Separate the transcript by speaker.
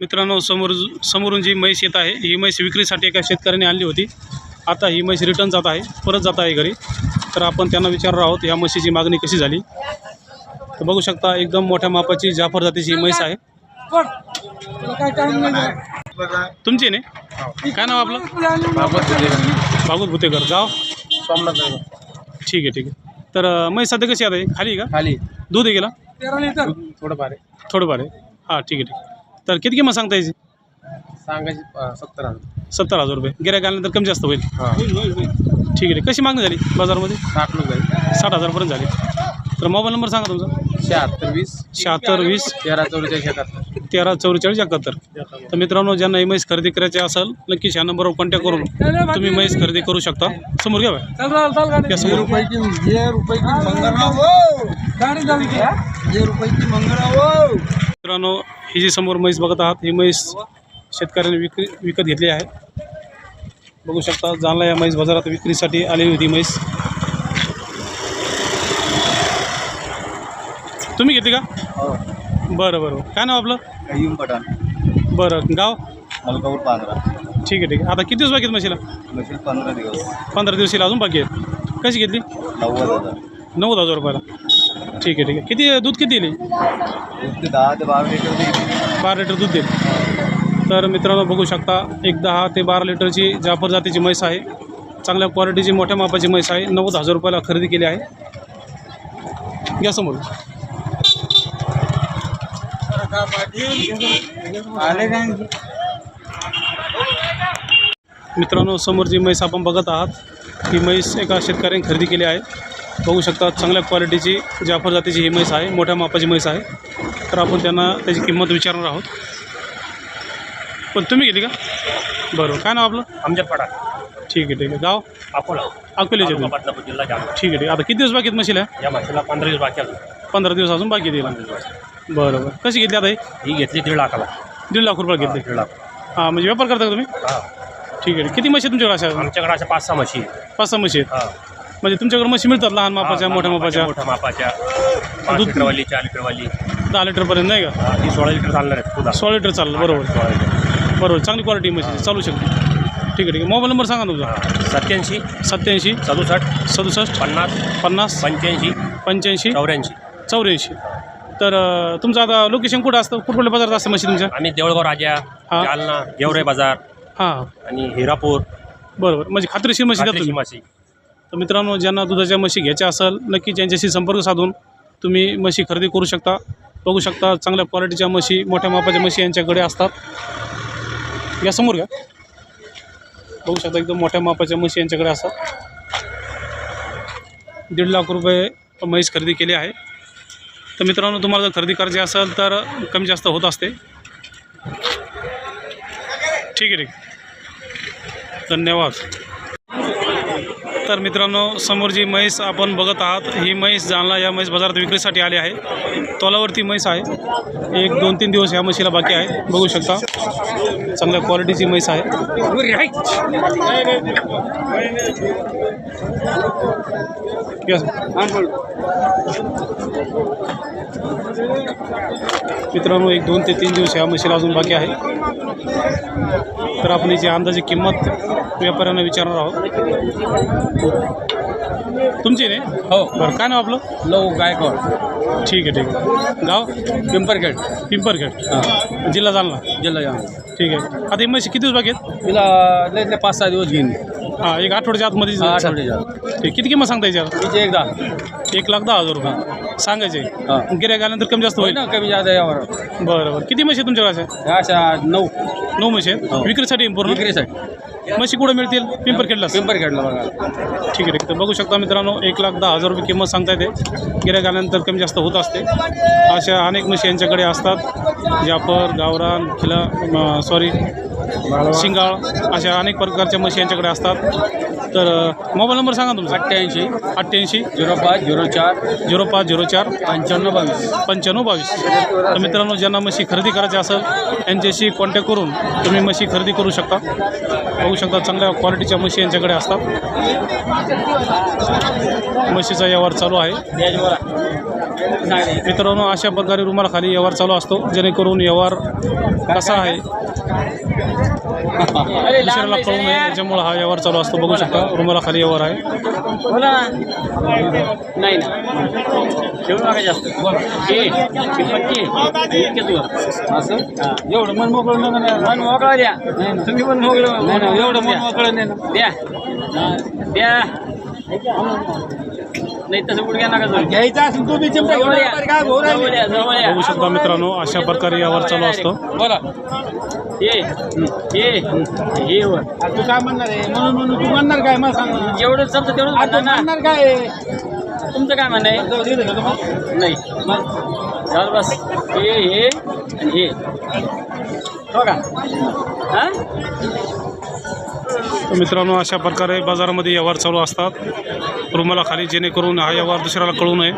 Speaker 1: मित्रांनो समोर समोरून जी म्हैस येत आहे ही म्हैस विक्रीसाठी एका शेतकऱ्याने आणली होती. आता ही म्हैस रिटर्न जात आहे परत जात आहे घरी. तर आपण त्यांना विचारणार आहोत या म्हशीची मागणी कशी झाली? तर बघू शकता एकदम मोठ्या मापाची जाफर जातीची ही म्हैस आहे. तुमची ने? काय नाव आपलं? भागवत भुतेकर. गाव? ठीक आहे ठीक आहे. तर म्हैस सध्या कशी आहे खाली का?
Speaker 2: खाली
Speaker 1: दूध आहे गेला
Speaker 2: थोडंफार आहे.
Speaker 1: थोडंफार आहे. हां ठीक आहे ठीक आहे. तर किती किंमत सांगता याची
Speaker 2: सांगायची अं, सत्तर हजार.
Speaker 1: सत्तर हजार रुपये. गिऱ्हाईक आल्यानंतर कमी जास्त होईल.
Speaker 2: हां.
Speaker 1: ठीक आहे. कशी मागणी झाली बाजारामध्ये?
Speaker 2: साठ लोक आहे
Speaker 1: साठ हजारपर्यंत झाली. तर मोबाईल नंबर सांगा तुमचा.
Speaker 2: शहात्तर वीस.
Speaker 1: शहात्तर वीस.
Speaker 2: तेरा चौवेचाळीस एकाहत्तर.
Speaker 1: तेरा चौवेचाळीस एकाहत्तर. तर मित्रांनो ज्यांना ही म्हैस खरेदी करायची असेल नक्कीच ह्या नंबरवर कॉन्टॅक्ट करून तुम्ही म्हैस खरेदी करू शकता. समोर घ्या बाय. या समोर. मित्रांनो ही जी समोर म्हैस बघत आहात ही म्हैस शेतकऱ्याने विक्री विकत घेतली आहे. बघू शकता जाणला या म्हैस बाजारात विक्रीसाठी आलेली होती म्हैस. तुम्ही घेतली का? बरं बरं. काय नाव आपलं?
Speaker 3: कयूम पठाण.
Speaker 1: बरं. गाव?
Speaker 3: मलकापूर पांढरा
Speaker 1: ठीक आहे ठीक आहे. आता किती दिवस बाकी आहेत म्हशीला?
Speaker 3: मशीन पंधरा दिवस.
Speaker 1: पंधरा दिवशीला अजून बाकी आहेत. कशी घेतली?
Speaker 3: नव्वद हजार.
Speaker 1: नव्वद हजार रुपयाला. ठीक आहे ठीक आहे. किती दूध किती दिली
Speaker 3: ते दहा ते बारा लिटर देईल.
Speaker 1: बारा लिटर दूध देईल. तर मित्रांनो बघू शकता एक दहा ते बारा लिटरची जाफर जातीची म्हैस आहे. चांगल्या क्वालिटीची मोठ्या मापाची म्हैस आहे. नव्वद हजार रुपयाला खरेदी केली आहे. घ्या समोर. मित्रांनो समोर जी म्हैस आपण बघत आहात. ही म्हैस एका शेतकऱ्याने खरेदी केली आहे. बघू शकता चांगल्या क्वालिटीची जाफर जातीची ही म्हैस आहे मोठ्या मापाची म्हैस आहे. तर आपण त्यांना त्याची किंमत विचारणार आहोत. पण तुम्ही घेतली का? बरोबर काय नाव आपलं?
Speaker 2: आमच्यापाडा
Speaker 1: ठीक आहे ठीक आहे. गाव?
Speaker 2: अकोला.
Speaker 1: अकोल्याचे
Speaker 2: बदलापूर जिल्हा
Speaker 1: ठीक आहे ठीक आहे. आता किती दिवस बाकी आहेत म्हशीला?
Speaker 2: या भाषेला पंधरा दिवस बाकी आले
Speaker 1: पंधरा दिवस अजून बाकी दिला बरं बरं. कशी घेतली आता ही?
Speaker 2: ही घेतली दीड लाखाला.
Speaker 1: दीड लाख रुपये घेतली.
Speaker 2: दीड लाख.
Speaker 1: हां म्हणजे व्यापार करता का तुम्ही?
Speaker 2: हा.
Speaker 1: ठीक आहे. किती म्हशी तुमच्याकडे अशा?
Speaker 2: आमच्याकडे अशा पाच सहा म्हशी आहेत.
Speaker 1: पाच सहा म्हशी आहेत.
Speaker 2: हा.
Speaker 1: म्हणजे तुमच्याकडे म्हशी मिळतात लहान मापाच्या मोठ्या मापाच्या
Speaker 2: मोठ्या मापाच्या. पाच
Speaker 1: दूध-
Speaker 2: लिटरवाली चार लिटरवाली.
Speaker 1: दहा लिटरपर्यंत नाही का?
Speaker 2: हा, सोळा लिटर चालणार आहेत पुन्हा
Speaker 1: सोळा लिटर चाललं बरोबर.
Speaker 2: सोळा लिटर.
Speaker 1: बरोबर चांगली क्वालिटी म्हशीची चालू शकते. ठीक आहे ठीक आहे. मोबाईल नंबर सांगा तुमचा.
Speaker 2: हा, सत्याऐंशी.
Speaker 1: सत्याऐंशी.
Speaker 2: सदुसष्ट.
Speaker 1: सदुसष्ट.
Speaker 2: पन्नास.
Speaker 1: पन्नास.
Speaker 2: पंच्याऐंशी.
Speaker 1: पंच्याऐंशी.
Speaker 2: चौऱ्याऐंशी.
Speaker 1: चौऱ्याऐंशी. तर अं, तुमचं आता लोकेशन कुठं असतं? कुठल्या बाजारात असतं म्हशी तुमच्या?
Speaker 2: आम्ही देवळगाव राजा
Speaker 1: हा.
Speaker 2: जालना गेवरे बाजार.
Speaker 1: हां.
Speaker 2: आणि हिरापूर.
Speaker 1: बरोबर. म्हणजे खात्रीशीर म्हशी द्या
Speaker 2: खात्रीशी
Speaker 1: तुम्ही?
Speaker 2: मासी
Speaker 1: तर मित्रांनो ज्यांना दुधाच्या म्हशी घ्यायच्या असेल नक्की त्यांच्याशी संपर्क साधून तुम्ही म्हशी खरेदी करू शकता. बघू शकता चांगल्या क्वालिटीच्या म्हशी मोठ्या मापाच्या म्हशी यांच्याकडे असतात. या समोर घ्या. बघू शकता एकदम मोठ्या मापाच्या म्हशी यांच्याकडे असतात. दीड लाख रुपये म्हैस खरेदी केली आहे. तर मित्रांनो तुम्हाला जर खरेदी करायची असेल तर कमी जास्त होत असते. ठीक आहे ठीक धन्यवाद. तर मित्रांनो समोर जी म्हैस आपण बघत आहात ही म्हैस जालना या म्हैस बाजारात विक्रीसाठी आली आहे. तोलावरती म्हैस आहे. एक दोन तीन दिवस ह्या म्हशीला बाकी आहे. बघू शकता. चांगल्या क्वालिटीची म्हैस आहे. मित्रांनो एक दोन ते तीन दिवस ह्या म्हशीला अजून बाकी आहे. तर आपण याची अंदाजे किंमत व्यापाऱ्यांना विचारणार आहोत. तुमची नाही
Speaker 2: हो.
Speaker 1: बरं काय नाव आपलं?
Speaker 2: लो गायकवाड.
Speaker 1: ठीक आहे ठीक आहे. गाव?
Speaker 2: पिंपरखेड.
Speaker 1: पिंपरखेड. जिल्हा जालना.
Speaker 2: जिल्हा जालना.
Speaker 1: ठीक आहे. आता ही म्हशी किती दिवस बाकी आहेत?
Speaker 2: तिला पाच सहा दिवस घेईन.
Speaker 1: हां एक आठवड्याच्या आतमध्ये
Speaker 2: आठवड्याच्या
Speaker 1: ठीक किती किंमत सांगता याच्यावर?
Speaker 2: तिचे एकदा.
Speaker 1: एक लाख दहा हजार रुपये. सांगायचे.
Speaker 2: हा.
Speaker 1: गिऱ्हाईक आल्यानंतर कमी जास्त होईल.
Speaker 2: ना कमी जादा यावर.
Speaker 1: बरं बरं. किती म्हशी अशा
Speaker 2: ह्या अशा नऊ.
Speaker 1: नऊ म्हशी आहेत.
Speaker 2: हो.
Speaker 1: विक्रीसाठी पूर्ण?
Speaker 2: विक्रीसाठी.
Speaker 1: म्हशी कुठं मिळतील? पिंपरखेडला
Speaker 2: पिंपरखेडला बघा.
Speaker 1: ठीक आहे ठीक आहे. तर बघू शकता मित्रांनो एक लाख दहा हजार रुपये किंमत सांगता येते गिऱ्हाईक आल्यानंतर कमी जास्त होत असते. अशा अनेक म्हशी यांच्याकडे असतात. जाफर गावरान खिला सॉरी शिंगाळ अशा अनेक प्रकारच्या म्हशी यांच्याकडे असतात. तर मोबाईल नंबर सांगा तुमचा.
Speaker 2: अठ्ठ्याऐंशी.
Speaker 1: अठ्ठ्याऐंशी.
Speaker 2: झिरो पाच झिरो चार.
Speaker 1: झिरो पाच झिरो चार.
Speaker 2: पंच्याण्णव बावीस.
Speaker 1: पंच्याण्णव बावीस. तर मित्रांनो ज्यांना म्हशी खरेदी करायची असेल यांच्याशी कॉन्टॅक्ट करून तुम्ही म्हशी खरेदी करू शकता? बघू शकता चांगल्या क्वालिटीच्या म्हशी यांच्याकडे असतात. म्हशीचा व्यवहार चालू आहे. मित्रांनो अशा प्रकारे रुमालाखाली व्यवहार चालू असतो. जेणेकरून व्यवहार कसा आहे दुसऱ्याला कळू नये. याच्यामुळं हा व्यवहार चालू असतो. बघू शकता रुमालाखाली व्यवहार आहे.
Speaker 2: नाही जास्त. हे असं? एवढं मन मोकळं नका नाही मन मोकळं द्या. तुम्ही पण मोकळं. नाही. ना एवढं मन मोकळं नाही ना. द्या. द्या. नाही तसं उडक्या नका जाऊ. घ्यायचं असेल चिमटा या. जवळ या जवळ या.
Speaker 1: बघू शकता मित्रांनो अशा प्रकारे व्यवहार चालू असतो.
Speaker 2: बोला. ये ये हे वर.
Speaker 4: तू काय म्हणणार आहे? म्हणून म्हणून तू म्हणणार काय? मला सांग ना.
Speaker 2: जेवढं तेवढं
Speaker 4: आ, तू
Speaker 2: म्हणणार ना.
Speaker 4: म्हणणार काय आहे?
Speaker 2: तुमचं काय म्हणणं आहे?
Speaker 4: जाऊ दे रे, जाऊ दे.
Speaker 2: नाही. मग. झालं बस. हे हे आणि हे. हो का हां?
Speaker 1: मित्रांनो अशा प्रकारे बाजारामध्ये व्यवहार चालू असतात. रुमाला खाली जेणेकरून हा व्यवहार दुसऱ्याला कळू नये.